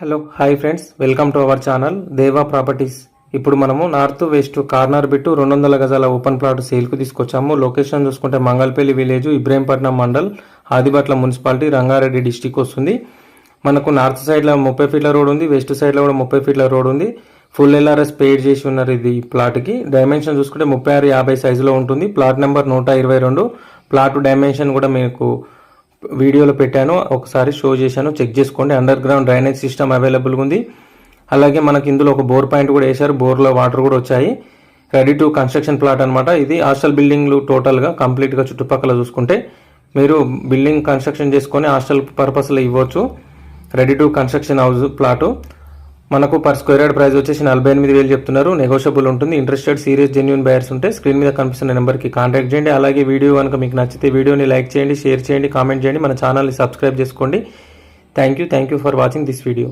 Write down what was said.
Hello hi friends. Welcome to our channel Deva properties. ఇప్పుడు మనము north west corner bit రెండు వందల గజాల ఓపెన్ ప్లాట్ సేల్కు తీసుకొచ్చాము. లొకేషన్ చూసుకుంటే Mangalpalli village Ibrahimpatnam mandal Adibatla municipality Rangareddy district వస్తుంది. మనకు నార్త్ సైడ్లో ముప్పై ఫీట్ల రోడ్ ఉంది వెస్ట్ సైడ్లో కూడా ముప్పై ఫీట్ల రోడ్ ఉంది. ఫుల్ ఎల్ఆర్ఎస్ పేడ్ చేసి ఉన్నారు ఇది ప్లాట్కి. డైమెన్షన్ చూసుకుంటే ముప్పై ఆరు యాభై సైజులో ఉంటుంది. ప్లాట్ నెంబర్ నూట ఇరవై రెండు. ప్లాట్ డైమెన్షన్ కూడా మీకు వీడియోలో పెట్టాను ఒకసారి షో చేశాను చెక్ చేసుకోండి. అండర్ గ్రౌండ్ డ్రైనేజ్ సిస్టమ్ అవైలబుల్గా ఉంది. అలాగే మనకి ఇందులో ఒక బోర్ పాయింట్ కూడా వేశారు. బోర్లో వాటర్ కూడా వచ్చాయి. రెడీ టు కన్స్ట్రక్షన్ ప్లాట్ అనమాట ఇది హాస్టల్ బిల్డింగ్లు టోటల్గా కంప్లీట్గా చుట్టుపక్కల చూసుకుంటే మీరు బిల్డింగ్ కన్స్ట్రక్షన్ చేసుకొని హాస్టల్ పర్పస్లో ఇవ్వచ్చు. Ready to construction house plot మనకు పర్ స్క్వేర్ యార్డ్ ప్రైస్ వచ్చేసి నలభై ఎనిమిది వేలు చెప్తున్నారు. నెగోషియబుల్ ఉంటుంది. ఇంట్రెస్టెడ్ సీరియస్ జెన్యున్ బయర్స్ ఉంటే స్క్రీన్ మీద కనిపిస్తున్న నెంబర్కి కాంటాక్ట్ చేయండి. అలాగే వీడియో కనుక మీకు నచ్చితే వీడియోని లైక్ చేయండి షేర్ చేయండి కామెంట్ చేయండి. మన ఛానల్ని సబ్స్క్రైబ్ చేసుకోండి. Thank you thank you for watching this video